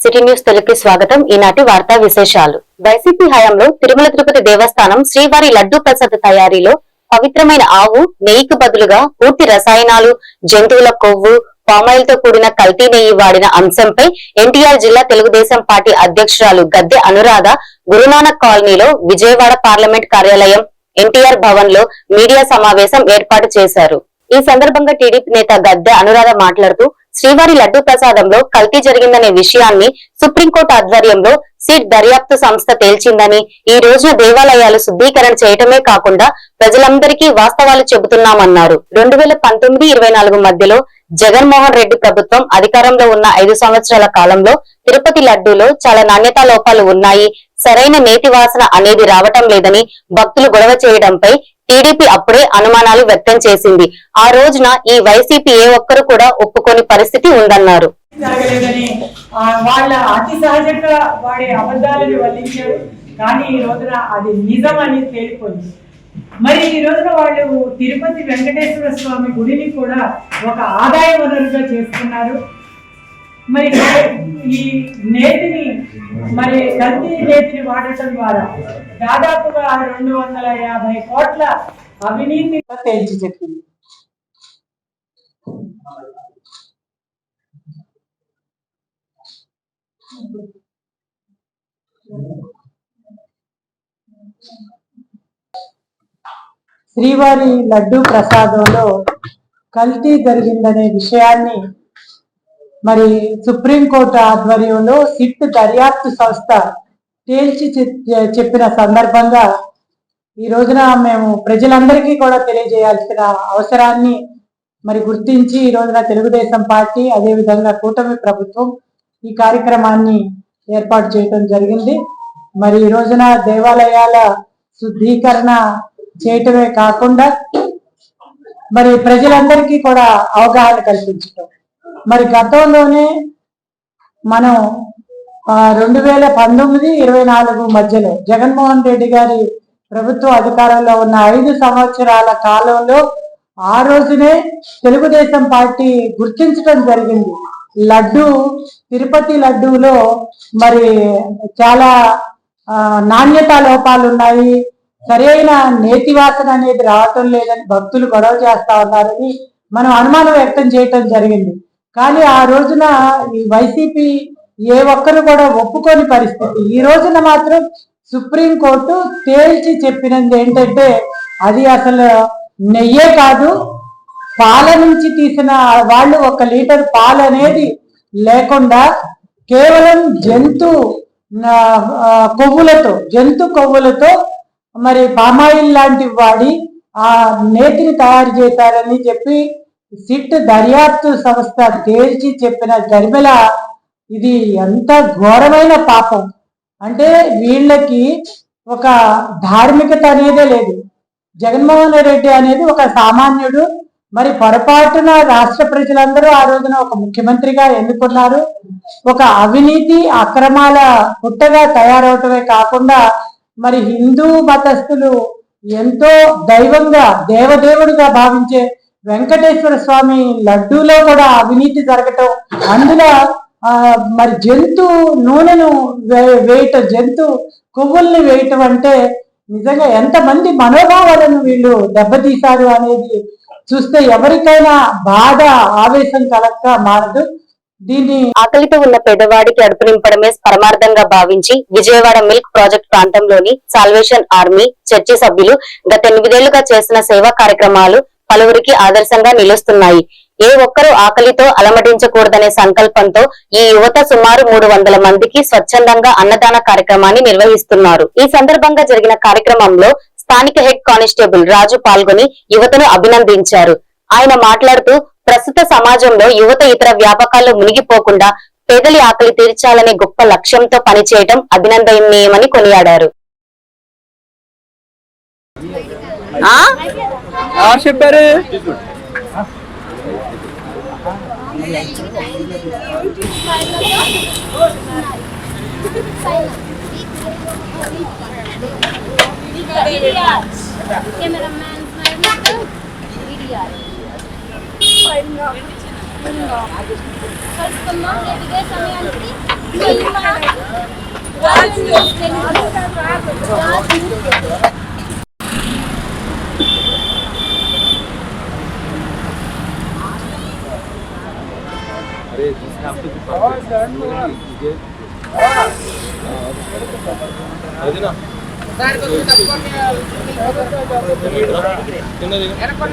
City news తెలుగుకి స్వాగతం. ఈనాటి వార్తా విశేషాలు. వైసీపీ హయాంలో తిరుమల తిరుపతి దేవస్థానం శ్రీవారి లడ్డూ ప్రసాద్ తయారీలో పవిత్రమైన ఆవు నెయ్యికి బదులుగా పూర్తి రసాయనాలు జంతువుల కొవ్వు పామాయిల్తో కూడిన కల్తీ నెయ్యి వాడిన అంశంపై ఎన్టీఆర్ జిల్లా తెలుగుదేశం పార్టీ అధ్యక్షురాలు గద్దె అనురాధ గురునానక్ కాలనీలో విజయవాడ పార్లమెంట్ కార్యాలయం ఎన్టీఆర్ భవన్లో మీడియా సమావేశం ఏర్పాటు చేశారు. ఈ సందర్భంగా టీడీపీ నేత గద్దె అనురాధ మాట్లాడుతూ శ్రీవారి లడ్డూ ప్రసాదంలో కల్తీ జరిగిందనే విషయాన్ని సుప్రీంకోర్టు ఆధ్వర్యంలో సిట్ దర్యాప్తు సంస్థ తేల్చిందని ఈ రోజున దేవాలయాలు శుద్ధీకరణ చేయటమే కాకుండా ప్రజలందరికీ వాస్తవాలు చెబుతున్నామన్నారు. రెండు వేల పంతొమ్మిది ఇరవై నాలుగు మధ్యలో జగన్మోహన్ రెడ్డి ప్రభుత్వం అధికారంలో ఉన్న ఐదు సంవత్సరాల కాలంలో తిరుపతి లడ్డూలో చాలా నాణ్యతా లోపాలు ఉన్నాయి సరైన నేతి వాసన అనేది రావటం లేదని భక్తులు గొడవ చేయడంపై టీడీపీ అప్పుడే అనుమానాలు వ్యక్తం చేసింది. ఆ రోజున ఈ వైసీపీ ఏ ఒక్కరు కూడా ఒప్పుకోని పరిస్థితి ఉందన్నారు. వాళ్ళ అతి సహజంగా వాడే అబద్ధాలను వల్లించారు. కానీ ఈ రోజున అది నిజం అని తేలిపోయింది. మరి ఈ రోజున వాళ్ళు తిరుపతి వెంకటేశ్వర స్వామి గుడిని కూడా ఒక ఆదాయ వనరుగా చేసుకున్నారు మరి ఈ నేతిని మరి కంది నేతిని వాడటం ద్వారా దాదాపుగా రెండు వందల యాభై కోట్ల అవినీతి తేల్చి చెప్పింది. శ్రీవారి లడ్డు ప్రసాదంలో కల్తీ జరిగిందనే విషయాన్ని మరి సుప్రీంకోర్టు ఆధ్వర్యంలో సిట్ దర్యాప్తు సంస్థ తేల్చి చెప్పిన సందర్భంగా ఈ రోజున మేము ప్రజలందరికీ కూడా తెలియజేయాల్సిన అవసరాన్ని మరి గుర్తించి ఈ రోజున తెలుగుదేశం పార్టీ అదేవిధంగా కూటమి ప్రభుత్వం ఈ కార్యక్రమాన్ని ఏర్పాటు చేయడం జరిగింది. మరి ఈ రోజున దేవాలయాల శుద్ధీకరణ చేయటమే కాకుండా మరి ప్రజలందరికీ కూడా అవగాహన కల్పించటం. మరి గతంలోనే మనం రెండు వేల పంతొమ్మిది ఇరవై నాలుగు మధ్యలో జగన్మోహన్ రెడ్డి గారి ప్రభుత్వ అధికారంలో ఉన్న ఐదు సంవత్సరాల కాలంలో ఆ రోజునే తెలుగుదేశం పార్టీ గుర్తించడం జరిగింది. లడ్డు తిరుపతి లడ్డూలో మరి చాలా నాణ్యత లోపాలు ఉన్నాయి. సరైన నేతివాసన అనేది రావటం లేదని భక్తులు గొడవ చేస్తా ఉన్నారని మనం అనుమానం వ్యక్తం చేయటం జరిగింది. కానీ ఆ రోజున ఈ వైసీపీ ఏ ఒక్కరు కూడా ఒప్పుకోని పరిస్థితి. ఈ రోజున మాత్రం సుప్రీం కోర్టు తేల్చి చెప్పినది ఏంటంటే అది అసలు నెయ్యే కాదు పాల నుంచి తీసిన వాళ్ళు ఒక లీటర్ పాలు అనేది లేకుండా కేవలం జంతు కొవ్వులతో జంతు కొవ్వులతో మరి పామాయిల్ లాంటివి వాడి ఆ నేతిని తయారు చేశారని చెప్పి సిట్ దర్యాప్తు సంస్థ తేల్చి చెప్పిన జరిమెల ఇది ఎంత ఘోరమైన పాపం. అంటే వీళ్ళకి ఒక ధార్మికత అనేదే లేదు. జగన్మోహన్ రెడ్డి అనేది ఒక సామాన్యుడు. మరి పొరపాటున రాష్ట్ర ప్రజలందరూ ఆ రోజున ఒక ముఖ్యమంత్రిగా ఎన్నుకున్నారు. ఒక అవినీతి అక్రమాల పుట్టగా తయారవటమే కాకుండా మరి హిందూ మతస్థులు ఎంతో దైవంగా దేవదేవుడిగా భావించే వెంకటేశ్వర స్వామి లడ్డూలో కూడా అవినీతి జరగటం అందులో ఆ మరి జంతు నూనెను వే- వేయటం జంతు కొవ్వుల్ని వేయటం అంటే నిజంగా ఎంతమంది మనోభావాలను వీళ్ళు దెబ్బతీశారు అనేది చూస్తే ఎవరికైనా బాధ ఆవేశం కలక్క మారదు. దీన్ని ఆకలితో ఉన్న పేదవాడికి అడుపు నింపడమే పరమార్థంగా భావించి విజయవాడ మిల్క్ ప్రాజెక్ట్ ప్రాంతంలోని సాల్వేషన్ ఆర్మీ చర్చి సభ్యులు గత ఎనిమిదేళ్ళుగా చేసిన సేవా కార్యక్రమాలు పలువురికి ఆదర్శంగా నిలుస్తున్నాయి. ఏ ఒక్కరూ ఆకలితో అలమటించకూడదనే సంకల్పంతో ఈ యువత సుమారు మూడు వందల మందికి స్వచ్ఛందంగా అన్నదాన కార్యక్రమాన్ని నిర్వహిస్తున్నారు. ఈ సందర్భంగా జరిగిన కార్యక్రమంలో స్థానిక హెడ్ కానిస్టేబుల్ రాజు పాల్గొని యువతను అభినందించారు. ఆయన మాట్లాడుతూ ప్రస్తుత సమాజంలో యువత ఇతర వ్యాపకాల్లో మునిగిపోకుండా పేదలి ఆకలి తీర్చాలనే గొప్ప లక్ష్యంతో పనిచేయడం అభినందనీయమని కొనియాడారు. ఎవరు చెప్పారు Cameraman, media. కలుసుకుందాం రేపు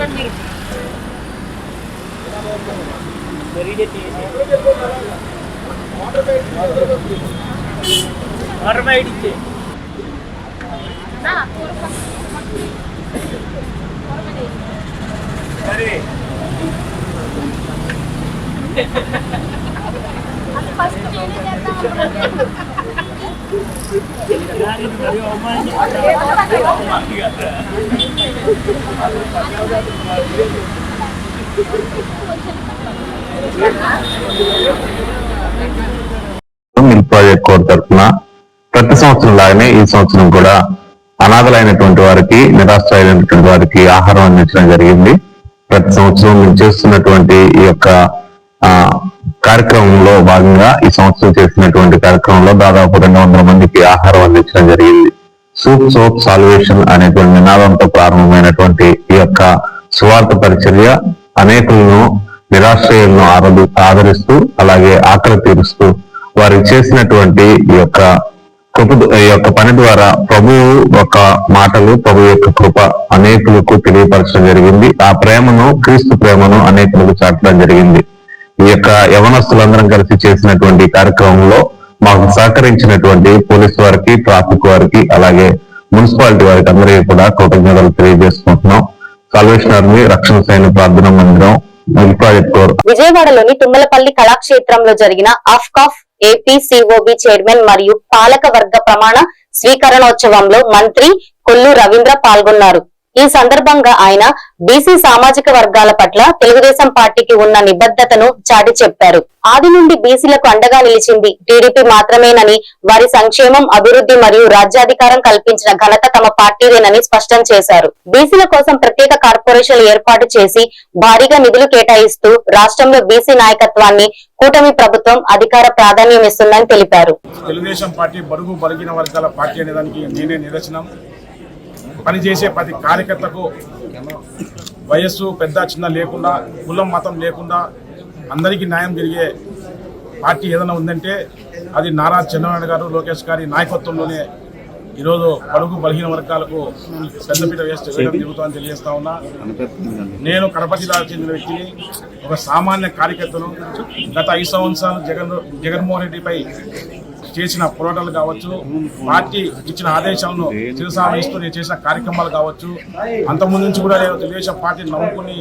ఇదే సమయానికి మిల్క్ ప్రాజెక్ట్ కోర్ తరఫున ప్రతి సంవత్సరం లాగానే ఈ సంవత్సరం కూడా అనాథలైనటువంటి వారికి నిరాశ్రయులైనటువంటి వారికి ఆహారం అందించడం జరిగింది. ప్రతి సంవత్సరం మేము చేస్తున్నటువంటి ఈ యొక్క కార్యక్రమంలో భాగంగా ఈ సంవత్సరం చేసినటువంటి కార్యక్రమంలో దాదాపు రెండు వందల మందికి ఆహారం అందించడం జరిగింది. సూప్ సోప్ సాల్వేషన్ అనేటువంటి నినాదంతో ప్రారంభమైనటువంటి ఈ యొక్క సువార్త పరిచర్య అనేకులను నిరాశ్రయులను ఆరాధి ఆదరిస్తూ అలాగే ఆకలి తీరుస్తూ వారికి చేసినటువంటి ఈ యొక్క కృప ఈ యొక్క పని ద్వారా ప్రభువు ఒక మాటలు ప్రభు యొక్క కృప అనేకులకు తెలియపరచడం జరిగింది. ఆ ప్రేమను క్రీస్తు ప్రేమను అనేకులకు చాటడం జరిగింది. ఈ యొక్క యవనస్తులందరం కలిసి చేసినటువంటి కార్యక్రమంలో మాకు సహకరించినటువంటి పోలీస్ వారికి ట్రాఫిక్ వారికి అలాగే మున్సిపాలిటీ వారికి అందరికీ కూడా కృతజ్ఞతలు తెలియజేసుకుంటున్నాం. సాల్వేషన్ ఆర్మీ రక్షణ సైనిక ప్రార్థన మందిరం విజయవాడలోని తుమ్మలపల్లి కళాక్షేత్రంలో జరిగిన అఫ్కాఫ్ ఏపీ సిఓబి చైర్మన్ మరియు పాలక వర్గ ప్రమాణ స్వీకరణోత్సవంలో మంత్రి కొల్లు రవీంద్ర పాల్గొన్నారు. ఈ సందర్భంగా ఆయన బీసీ సామాజిక వర్గాల పట్ల తెలుగుదేశం పార్టీకి ఉన్న నిబద్ధతను చాటి చెప్పారు. ఆది నుండి బీసీలకు అండగా నిలిచింది టీడీపీ మాత్రమేనని వారి సంక్షేమం అభివృద్ధి మరియు రాజ్యాధికారం కల్పించిన ఘనత తమ పార్టీదేనని స్పష్టం చేశారు. బీసీల కోసం ప్రత్యేక కార్పొరేషన్లు ఏర్పాటు చేసి భారీగా నిధులు కేటాయిస్తూ రాష్ట్రంలో బీసీ నాయకత్వాన్ని కూటమి ప్రభుత్వం అధికార ప్రాధాన్యం ఇస్తుందని తెలిపారు. తెలుగుదేశం పార్టీ బడుగు బలిగిన వర్గాల పార్టీ అనేదానికి నేనే నిదర్శనం. పనిచేసే ప్రతి కార్యకర్తకు వయస్సు పెద్ద చిన్న లేకుండా కులం మతం లేకుండా అందరికీ న్యాయం జరిగే పార్టీ ఏదైనా ఉందంటే అది నారా చంద్రబాబు గారు లోకేష్ గారి నాయకత్వంలోనే ఈరోజు బడుగు బలహీన వర్గాలకు పెద్దపీట వేస్తే వేయడం జరుగుతుందని తెలియజేస్తా ఉన్నా. నేను కడప జిల్లాకు చెందిన వ్యక్తిని ఒక సామాన్య కార్యకర్తను గత ఐదు సంవత్సరాలు జగన్ జగన్మోహన్ రెడ్డిపై చేసిన పోరాటాలు కావచ్చు పార్టీ ఇచ్చిన ఆదేశాలను శిరసావహిస్తూ నేను చేసిన కార్యక్రమాలు కావచ్చు అంతకుముందు నుంచి కూడా నేను తెలుగుదేశం పార్టీని నమ్ముకుని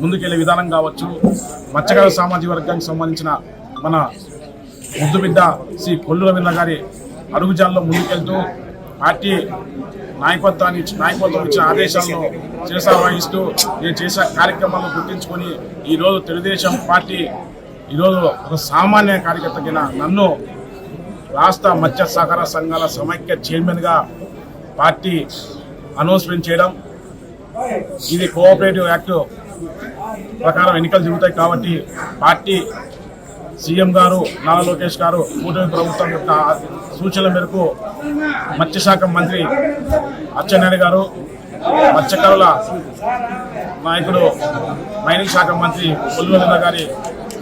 ముందుకెళ్ళే విధానం కావచ్చు మత్స్యకార సామాజిక వర్గానికి సంబంధించిన మన ముద్దు బిడ్డ శ్రీ కొల్లు రవీంద్ర గారి అడుగుజాల్లో ముందుకెళ్తూ పార్టీ నాయకత్వాన్ని నాయకత్వం ఇచ్చిన ఆదేశాలను శిరసా వహిస్తూ నేను చేసిన కార్యక్రమాలను గుర్తించుకొని ఈరోజు తెలుగుదేశం పార్టీ ఈరోజు ఒక సామాన్య కార్యకర్త నన్ను రాష్ట్ర మత్స్య సహకార సంఘాల సమైక్య చైర్మన్గా పార్టీ అనౌన్స్మెంట్ చేయడం. ఇది కోఆపరేటివ్ యాక్ట్ ప్రకారం ఎన్నికలు జరుగుతాయి కాబట్టి పార్టీ సీఎం గారు నారా లోకేష్ గారు కూటమి ప్రభుత్వం యొక్క సూచనల మేరకు మత్స్యశాఖ మంత్రి అచ్చెన్నాయుడు గారు మత్స్యకారుల నాయకుడు మైనింగ్ శాఖ మంత్రి పుల్లివెందుల గారి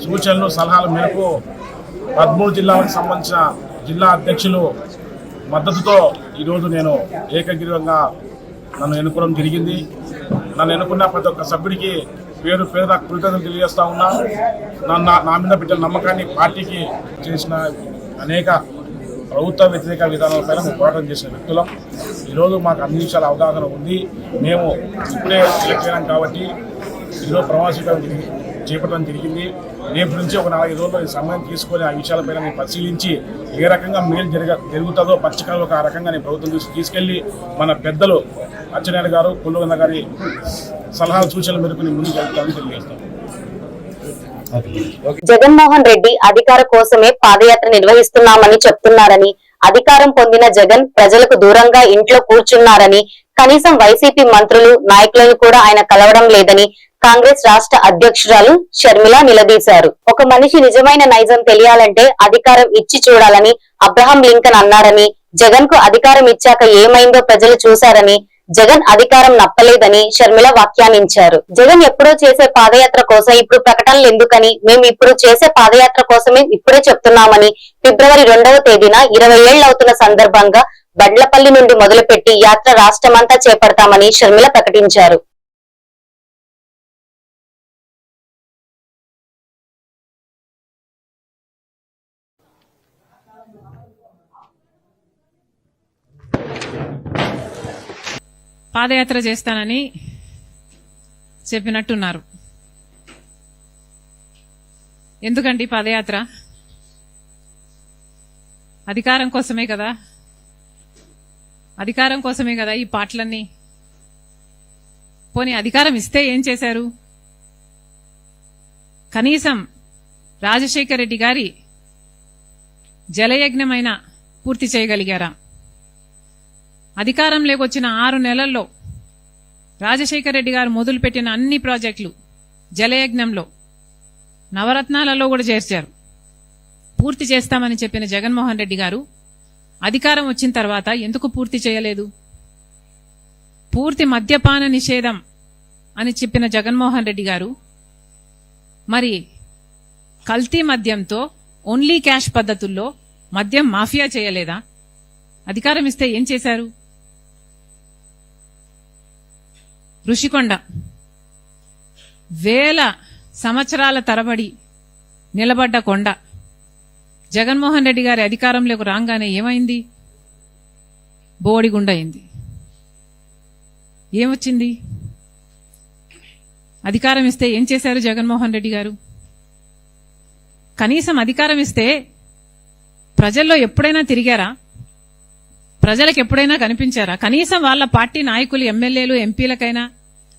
సూచనలు సలహాల మేరకు పదమూడు జిల్లాలకు సంబంధించిన జిల్లా అధ్యక్షులు మద్దతుతో ఈరోజు నేను ఏకగ్రీవంగా నన్ను ఎన్నుకోవడం జరిగింది. నన్ను ఎన్నుకున్న ప్రతి ఒక్క సభ్యుడికి పేరు పేరున కృతజ్ఞతలు తెలియజేస్తా ఉన్నా. నా- నా నా మీద పెట్టిన నమ్మకాన్ని పార్టీకి చేసిన అనేక ప్రభుత్వ వ్యతిరేక విధానాలపైన మేము పోరాటం చేసిన వ్యక్తులం. ఈరోజు మాకు అన్ని విషయాల అవగాహన ఉంది. మేము ఇప్పుడే సెలెక్ట్ అయినాం కాబట్టి ఈరోజు ప్రవాసీకరణ చేపట్టడం జరిగింది. రేపు నుంచి ఒక నాలుగు రోజుల్లో ఈ సమయం తీసుకొని ఆ విషయాలపైన నేను పరిశీలించి ఏ రకంగా మేలు జరగ జరుగుతుందో పచ్చికలు ఒక రకంగా నేను ప్రభుత్వం దృష్టికి తీసుకెళ్ళి మన పెద్దలు అచ్చెన్నాయుడు గారు కొల్లుగన్న గారి సలహాల సూచనల మేరకు నేను ముందుకు వెళ్తామని తెలియజేస్తాను. జగన్మోహన్ రెడ్డి అధికార కోసమే పాదయాత్ర నిర్వహిస్తున్నామని చెప్తున్నారని అధికారం పొందిన జగన్ ప్రజలకు దూరంగా ఇంట్లో కూర్చున్నారని కనీసం వైసీపీ మంత్రులు నాయకులను కూడా ఆయన కలవడం లేదని కాంగ్రెస్ రాష్ట్ర అధ్యక్షురాలు షర్మిల నిలదీశారు. ఒక మనిషి నిజమైన నైజం తెలియాలంటే అధికారం ఇచ్చి చూడాలని అబ్రహం లింకన్ అన్నారని జగన్కు అధికారం ఇచ్చాక ఏమైందో ప్రజలు చూశారని జగన్ అధికారం నప్పలేదని షర్మిల వ్యాఖ్యానించారు. జగన్ ఎప్పుడో చేసే పాదయాత్ర కోసం ఇప్పుడు ప్రకటనలు ఎందుకని మేము ఇప్పుడు చేసే పాదయాత్ర కోసమే ఇప్పుడే చెప్తున్నామని ఫిబ్రవరి రెండవ తేదీన ఇరవై ఏళ్ళవుతున్న అవుతున్న సందర్భంగా బండ్లపల్లి నుండి మొదలుపెట్టి యాత్ర రాష్ట్రమంతా చేపడతామని షర్మిల ప్రకటించారు. పాదయాత్ర చేస్తానని చెప్పినట్టున్నారు. ఎందుకండి పాదయాత్ర? అధికారం కోసమే కదా? అధికారం కోసమే కదా ఈ పాటలన్నీ? పోనీ అధికారం ఇస్తే ఏం చేశారు? కనీసం రాజశేఖర రెడ్డి గారి జలయజ్ఞమైన పూర్తి చేయగలిగారా? అధికారంలోకి వచ్చిన ఆరు నెలల్లో రాజశేఖర రెడ్డి గారు మొదలుపెట్టిన అన్ని ప్రాజెక్టులు జలయజ్ఞంలో నవరత్నాలలో కూడా చేర్చారు. పూర్తి చేస్తామని చెప్పిన జగన్మోహన్ రెడ్డి గారు అధికారం వచ్చిన తర్వాత ఎందుకు పూర్తి చేయలేదు? పూర్తి మద్యపాన నిషేధం అని చెప్పిన జగన్మోహన్ రెడ్డి గారు మరి కల్తీ మద్యంతో ఓన్లీ క్యాష్ పద్ధతుల్లో మద్యం మాఫియా చేయలేదా? అధికారం ఇస్తే ఏం చేశారు? ఋషికొండ. వేల సంవత్సరాల తరబడి నిలబడ్డ కొండ. జగన్మోహన్ రెడ్డి గారి అధికారంలోకి రాగానే ఏమైంది? బోడిగుండ అయింది. ఏమొచ్చింది? అధికారం ఇస్తే ఏం చేశారు జగన్మోహన్ రెడ్డి గారు? కనీసం అధికారం ఇస్తే ప్రజల్లో ఎప్పుడైనా తిరిగారా? ప్రజలకు ఎప్పుడైనా కనిపించారా? కనీసం వాళ్ళ పార్టీ నాయకులు ఎమ్మెల్యేలు ఎంపీలకైనా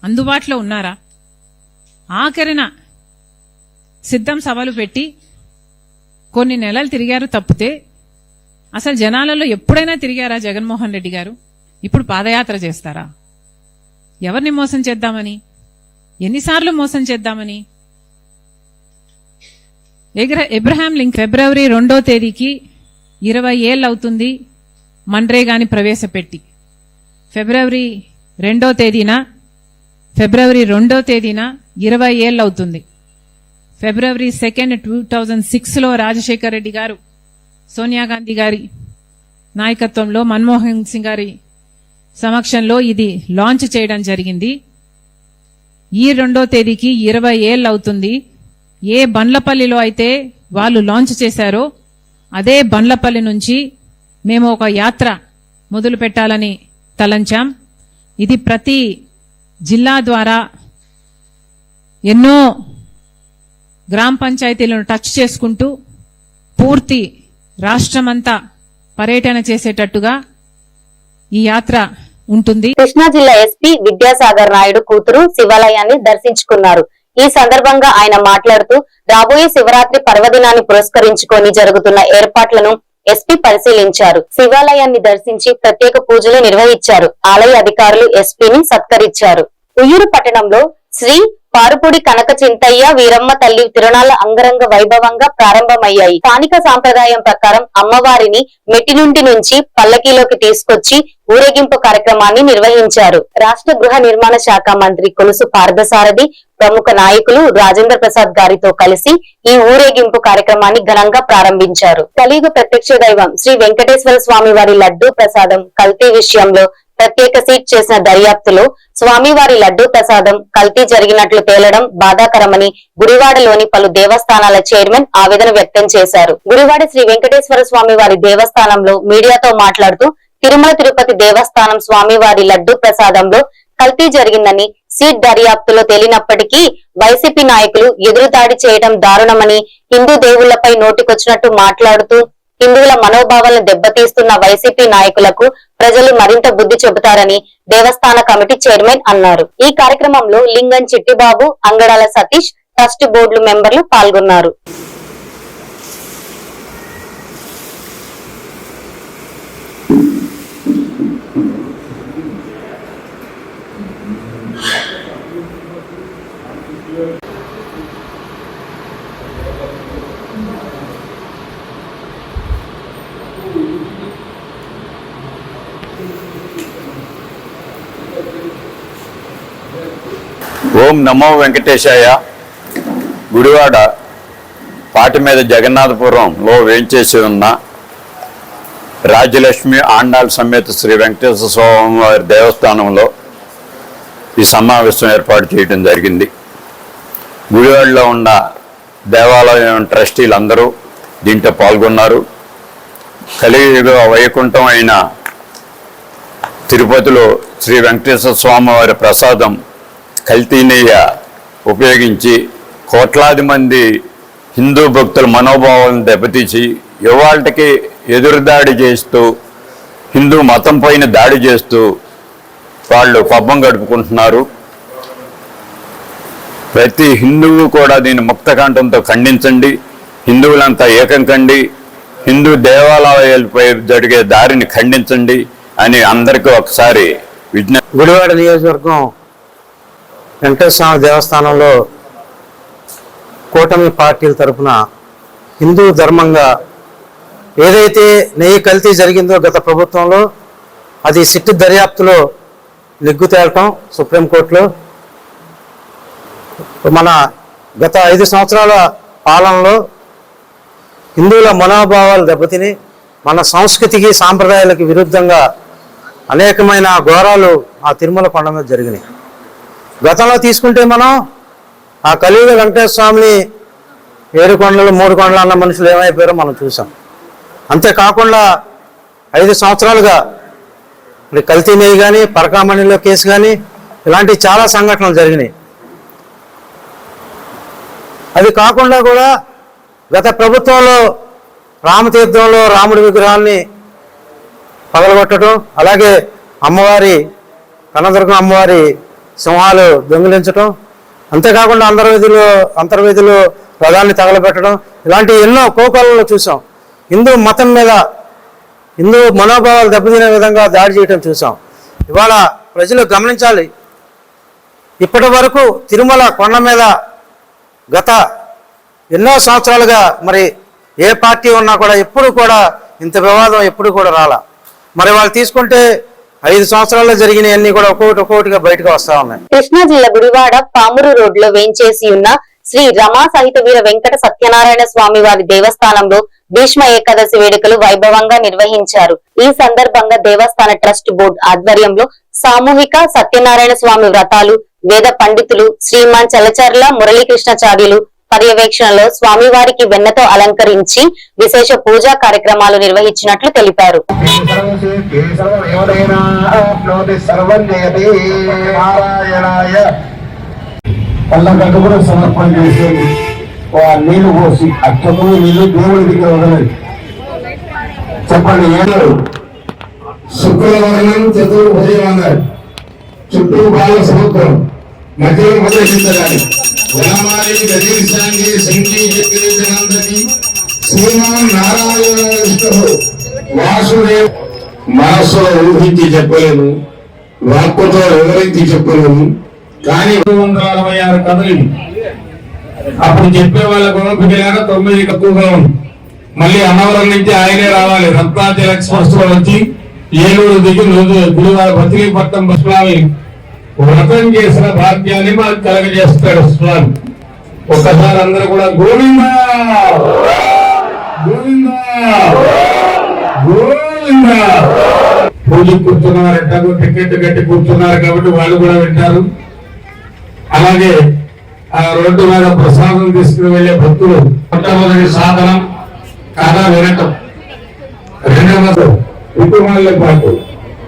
అందుబాటులో ఉన్నారా? ఆఖరిన సిద్ధం సభలు పెట్టి కొన్ని నెలలు తిరిగారు తప్పితే అసలు జనాలలో ఎప్పుడైనా తిరిగారా జగన్మోహన్ రెడ్డి గారు? ఇప్పుడు పాదయాత్ర చేస్తారా? ఎవరిని మోసం చేద్దామని? ఎన్నిసార్లు మోసం చేద్దామని? ఎగ్ర- ఎబ్రహాం లింక్ ఫిబ్రవరి రెండో తేదీకి ఇరవై ఏళ్ళు అవుతుంది. మన్రేగాని ప్రవేశపెట్టి. ఫిబ్రవరి రెండో తేదీన ఫిబ్రవరి రెండో తేదీన ఇరవై ఏళ్ళు అవుతుంది ఫిబ్రవరి సెకండ్ టూ థౌజండ్ సిక్స్లో రాజశేఖర్ రెడ్డి గారు సోనియా గాంధీ గారి నాయకత్వంలో మన్మోహన్ సింగ్ గారి సమక్షంలో ఇది లాంచ్ చేయడం జరిగింది. ఈ రెండో తేదీకి ఇరవై ఏళ్ళు అవుతుంది ఏ బండ్లపల్లిలో అయితే వాళ్ళు లాంచ్ చేశారో అదే బండ్లపల్లి నుంచి మేము ఒక యాత్ర మొదలు పెట్టాలని తలంచాం. ఇది ప్రతి జిల్లా ద్వారా ఎన్నో గ్రామ పంచాయతీలను టచ్ చేసుకుంటూ పూర్తి రాష్ట్రమంతా పర్యటన చేసేటట్టుగా ఈ యాత్ర ఉంటుంది. కృష్ణా జిల్లా ఎస్పీ విద్యాసాగర్ నాయుడు కూతురు శివాలయాన్ని దర్శించుకున్నారు. ఈ సందర్భంగా ఆయన మాట్లాడుతూ రాబోయే శివరాత్రి పర్వదినాన్ని పురస్కరించుకొని జరుగుతున్న ఏర్పాట్లను ఎస్పీ పరిశీలించారు. శివాలయాన్ని దర్శించి ప్రత్యేక పూజలు నిర్వహించారు. ఆలయ అధికారులు ఎస్పీని సత్కరించారు. ఉయ్యూరు పట్టణంలో శ్రీ పారుపూడి కనక చింతయ్య వీరమ్మ తల్లి తిరునాళ్ళ అంగరంగ వైభవంగా ప్రారంభమయ్యాయి. స్థానిక సాంప్రదాయం ప్రకారం అమ్మవారిని మెట్టి నుండి నుంచి పల్లకీలోకి తీసుకొచ్చి ఊరేగింపు కార్యక్రమాన్ని నిర్వహించారు. రాష్ట్ర గృహ నిర్మాణ శాఖ మంత్రి కొలుసు పార్థసారథి ప్రముఖ నాయకులు రాజేంద్ర ప్రసాద్ గారితో కలిసి ఈ ఊరేగింపు కార్యక్రమాన్ని ఘనంగా ప్రారంభించారు. కలియుగ ప్రత్యక్ష దైవం శ్రీ వెంకటేశ్వర స్వామి వారి లడ్డూ ప్రసాదం కల్తీ విషయంలో ప్రత్యేక సీట్ చేసిన దర్యాప్తులో స్వామివారి లడ్డూ ప్రసాదం కల్తీ జరిగినట్లు తేలడం బాధాకరమని గుడివాడలోని పలు దేవస్థానాల చైర్మన్ ఆవేదన వ్యక్తం చేశారు. గుడివాడ శ్రీ వెంకటేశ్వర స్వామి వారి దేవస్థానంలో మీడియాతో మాట్లాడుతూ తిరుమల తిరుపతి దేవస్థానం స్వామివారి లడ్డూ ప్రసాదంలో కల్తీ జరిగిందని సీట్ దర్యాప్తులో తేలినప్పటికీ వైసీపీ నాయకులు ఎదురుదాడి చేయడం దారుణమని హిందూ దేవుళ్ళపై నోటికొచ్చినట్టు మాట్లాడుతూ హిందువుల మనోభావాలను దెబ్బతీస్తున్న వైసీపీ నాయకులకు ప్రజలు మరింత బుద్ధి చెబుతారని దేవస్థాన కమిటీ చైర్మన్ అన్నారు. ఈ కార్యక్రమంలో లింగం చిట్టిబాబు అంగడాల సతీష్ ట్రస్ట్ బోర్డులు మెంబర్లు పాల్గొన్నారు. ఓం నమో వెంకటేశాయ. గుడివాడ పాటి మీద జగన్నాథపురంలో వేంచేసి ఉన్న రాజ్యలక్ష్మి ఆండాల్ సమేత శ్రీ వెంకటేశ్వర స్వామి వారి దేవస్థానంలో ఈ సమావేశం ఏర్పాటు చేయడం జరిగింది. గుడివాడలో ఉన్న దేవాలయం ట్రస్టీలు అందరూ దీంట్లో పాల్గొన్నారు. కలియుగ వైకుంఠం అయిన తిరుపతిలో శ్రీ వెంకటేశ్వర స్వామి వారి ప్రసాదం కల్తీనీయ ఉపయోగించి కోట్లాది మంది హిందూ భక్తుల మనోభావాలను దెబ్బతీసి ఇవాళకి ఎదురుదాడి చేస్తూ హిందూ మతం పైన దాడి చేస్తూ వాళ్ళు పబ్బం గడుపుకుంటున్నారు. ప్రతి హిందువు కూడా దీన్ని ముక్తకాంఠంతో ఖండించండి. హిందువులంతా ఏకం కండి. హిందూ దేవాలయాలపై జరిగే దారిని ఖండించండి అని అందరికీ ఒకసారి విజ్ఞప్తి గుడివాడ నియోజకవర్గం వెంకటేశ్వర దేవస్థానంలో కూటమి పార్టీల తరపున హిందూ ధర్మంగా ఏదైతే నెయ్యి కల్తీ జరిగిందో గత ప్రభుత్వంలో అది సిట్టు దర్యాప్తులో నిగ్గు తేలటం సుప్రీంకోర్టులో. మన గత ఐదు సంవత్సరాల పాలనలో హిందువుల మనోభావాలు దెబ్బతిని మన సంస్కృతికి సాంప్రదాయాలకు విరుద్ధంగా అనేకమైన ఘోరాలు ఆ తిరుమల కొండ మీద జరిగినాయి. గతంలో తీసుకుంటే మనం ఆ కలియుగ వెంకటేశ్వర స్వామిని ఏడు కొండలు మూడు కొండలు అన్న మనుషులు ఏమైపోయారో మనం చూసాం. అంతేకాకుండా ఐదు సంవత్సరాలుగా మరి కల్తీ నెయ్యి కానీ పరకామణిలో కేసు కానీ ఇలాంటి చాలా సంఘటనలు జరిగినాయి. అది కాకుండా కూడా గత ప్రభుత్వంలో రామతీర్థంలో రాముడి విగ్రహాన్ని పగలగొట్టడం అలాగే అమ్మవారి కనదుర్గం అమ్మవారి సింహాలు దొంగిలించడం అంతేకాకుండా అంతర్వేదిలో అంతర్వేదిలో రథాన్ని తగలబెట్టడం ఇలాంటి ఎన్నో కోపాలలో చూసాం హిందూ మతం మీద హిందూ మనోభావాలు దెబ్బతినే విధంగా దాడి చేయడం చూసాం ఇవాళ ప్రజలు గమనించాలి. ఇప్పటి వరకు తిరుమల కొండ మీద గత ఎన్నో సంవత్సరాలుగా మరి ఏ పార్టీ ఉన్నా కూడా ఎప్పుడు కూడా ఇంత వివాదం ఎప్పుడు కూడా రాలా. మరి వాళ్ళు తీసుకుంటే ఐదు సంవత్సరాల్లో జరిగినవన్నీ కూడా ఒక్కొక్కటి ఒక్కొక్కటిగా బయటకు వస్తా ఉన్నాయి. కృష్ణా జిల్లా గుడివాడ పామురు రోడ్లో వేంచేసి ఉన్న శ్రీ రమా సహిత వీర వెంకట సత్యనారాయణ స్వామి వారి దేవస్థానంలో భీష్మ ఏకాదశి వేడుకలు వైభవంగా నిర్వహించారు. ఈ సందర్భంగా దేవస్థాన ట్రస్ట్ బోర్డు ఆధ్వర్యంలో సామూహిక సత్యనారాయణ స్వామి వ్రతాలు వేద పండితులు శ్రీమాన్ చలచర్ల మురళీకృష్ణాచార్యులు పర్యవేక్షణలో స్వామివారికి వెన్నతో అలంకరించి విశేష పూజా కార్యక్రమాలు నిర్వహించినట్లు తెలిపారు. సమర్పణ చేసేది నీళ్ళు పోసి అక్షము నీళ్ళు దేవుడి దగ్గర వదలదు చెప్పండి ఏడు శుక్రవారం చతుర్భుజం అన్నారు చుట్టూ బాల సముద్రం. మధ్యలో ప్రవేశించగాలి వనమాలి గజీర్షాంగి శంకి చక్రీజనందని శ్రీమాన్ నారాయణ విష్ణు వాసుదేవ్. మనసులో ఊహించి చెప్పలేము వాక్కుతో వివరించి చెప్పలేము కానీ రెండు వందల అరవై ఆరు కథలు అప్పుడు చెప్పే వాళ్ళ గుణపిల్లాక తొమ్మిది తక్కువగా ఉంది. మళ్ళీ అన్నవరం నుంచి ఆయనే రావాలి. రత్నాచల ఎక్స్ప్రెస్లో వచ్చి ఏలూరు దిగి గురువారం పత్రికపట్నం బతిలీపట్నం స్వామి వ్రతం చేసిన భాగ్యాన్ని మనకు కలగజేస్తాడు స్వామి. ఒక్కసారి అందరూ కూడా గోవింద! గోవింద! గోవింద! పూజ కూర్చున్నారు ఎట్టాగో టికెట్ కట్టి కూర్చున్నారు కాబట్టి వాళ్ళు కూడా వింటారు. అలాగే ఆ రోడ్డు మీద ప్రసాదం తీసుకుని వెళ్ళే భక్తులు మొట్టమొదటి సాధనం కథ వినటం. రెండవది దిక్కుమాల పాటు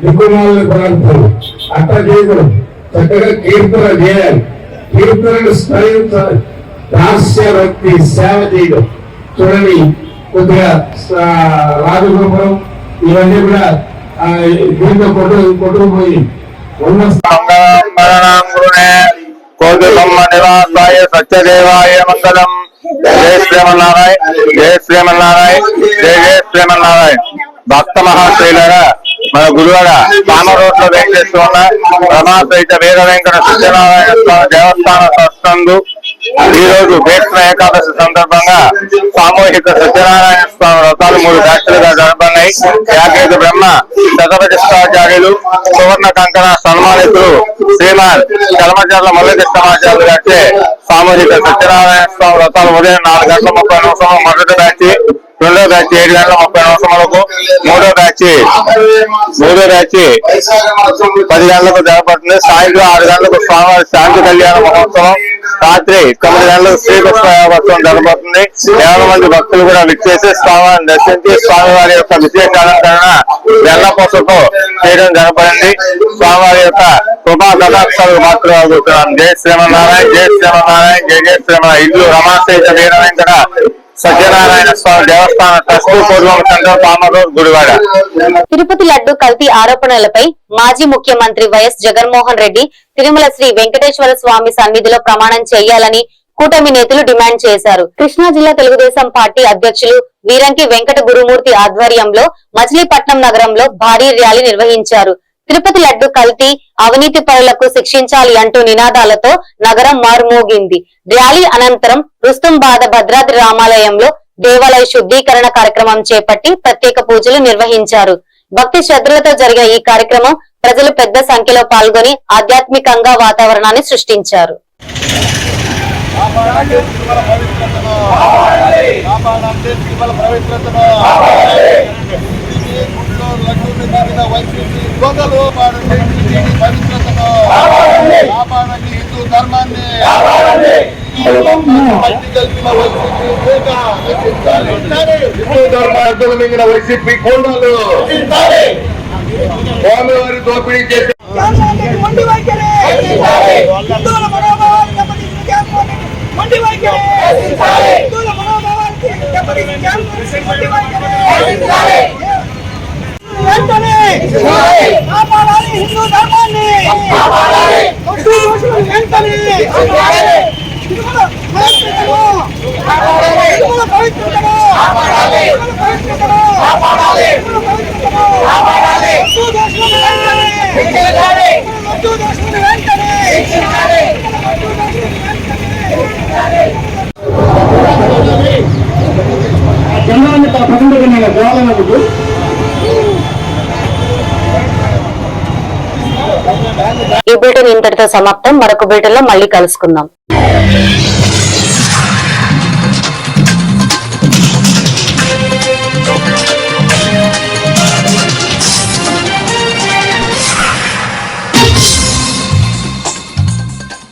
దిక్కుమాల ప్రాంతాలు అట్లా చేయకూడదు. చక్కగా కీర్తన చేయాలి కీర్తనను స్మరించాలి దాస్య భక్తి సేవ చేయడం చూడండి కొద్దిగా ఆ, రాజగోపురం ఇవన్నీ కూడా ఆ, దీంతో కొట్టు కొట్టుకుపోయి ఉన్న కోదులమ్మ నివాసాయ సత్యదేవాయ మంగళం జయ శ్రీమన్నారాయణ జయ శ్రీమన్నారాయణ జయ జయ శ్రీమన్నారాయణ భక్త మహాశైలరా మన గురువాడ పామ రోడ్లో వెంకటేశ్వర రమా వీర వెంకట సత్యనారాయణ స్వామి దేవస్థాన ట్రస్ట్ ఈ రోజు భీష్మ ఏకాదశి సందర్భంగా సామూహిక సత్యనారాయణ స్వామి వ్రతాలు మూడు బ్యాచ్లుగా జరపన్నాయి యాకేత బ్రహ్మ శతపతిష్టాచార్యులు సువర్ణ కంకణ సన్మానితులు శ్రీమాన్ కలమచర్ల మల్లికృష్ణమాచార్యులు గారిచే సామూహిక సత్యనారాయణ స్వామి వ్రతాలు ఉదయం నాలుగు గంటల ముప్పై నిమిషం మొదటి బ్యాచ్ రెండో బ్యాచ్ ఏడు గంటల ముప్పై నిమిషములకు మూడో బ్యాచ్ మూడో బ్యాచ్ పది గంటలకు జరపడుతుంది సాయంత్రం ఆరు గంటలకు స్వామివారి శాంతి కళ్యాణ మహోత్సవం రాత్రి తొమ్మిది గంటలకు శ్రీకృష్ణ మహోత్సవం జరగబోతుంది వేల మంది భక్తులు కూడా విచ్చేసి స్వామివారిని దర్శించి స్వామివారి యొక్క విశేష అలంకరణ వెల్లపూసతో చేయడం జరపడింది స్వామివారి యొక్క కృపా కటాక్షాలు మాత్రం జయ శ్రీమన్నారాయణ జయ శ్రీమన్నారాయణ జయ జయ శ్రీమన్నారాయణ. ఇల్లు రమాశేష వీర వెంకట సత్యనారాయణ దేవస్థాన ట్రస్ట్ పూర్వం గుడివాడ తిరుపతి లడ్డు కల్తీ ఆరోపణలపై మాజీ ముఖ్యమంత్రి వైఎస్ జగన్మోహన్ రెడ్డి తిరుమల శ్రీ వెంకటేశ్వర స్వామి సన్నిధిలో ప్రమాణం చేయాలని కూటమి నేతలు డిమాండ్ చేశారు. కృష్ణా జిల్లా తెలుగుదేశం పార్టీ అధ్యక్షులు వీరంకి వెంకట గురుమూర్తి ఆధ్వర్యంలో మచిలీపట్నం నగరంలో భారీ ర్యాలీ నిర్వహించారు. తిరుపతి లడ్డు కల్తీ అవినీతి పరులకు శిక్షించాలి అంటూ నినాదాలతో నగరం మారుమోగింది. ర్యాలీ అనంతరం రుస్తుంబాద భద్రాద్రి రామాలయంలో దేవాలయ శుద్ధీకరణ కార్యక్రమం చేపట్టి ప్రత్యేక పూజలు నిర్వహించారు. భక్తి శ్రద్ధలతో జరిగిన ఈ కార్యక్రమం ప్రజలు పెద్ద సంఖ్యలో పాల్గొని ఆధ్యాత్మికంగా వాతావరణాన్ని సృష్టించారు. హిందూ ధర్మాన్ని హిందూ ధర్మార్థులు మింగిన వైసీపీ కోండాలు స్వామివారి దోపిడీ చేసే వెంటనే హిందూ ధర్మాన్ని వెంటనే దెబ్బతీసిన జగన్మోహన్ రెడ్డి మొండి వైఖరి హిందువుల మనోభావానికి దెబ్బతీసిన జగన్మోహన్ రెడ్డి మొండి వైఖరి వెంటనే కాపాడాలి హిందూ ధర్మాన్ని కొట్టు దోషులను వెంటనే తిరుమల పవిత్రతను తిరుమల పవిత్రతను తిరుమల పవిత్రతను తిరుమల పవిత్రతను కొట్టు దోషులను జనాన్ని తన దోషులను వెంటనే ఈ బులెటిన్ ఇంతటితో సమాప్తం. మరొక బులెటిన్లో మళ్ళీ కలుసుకుందాం.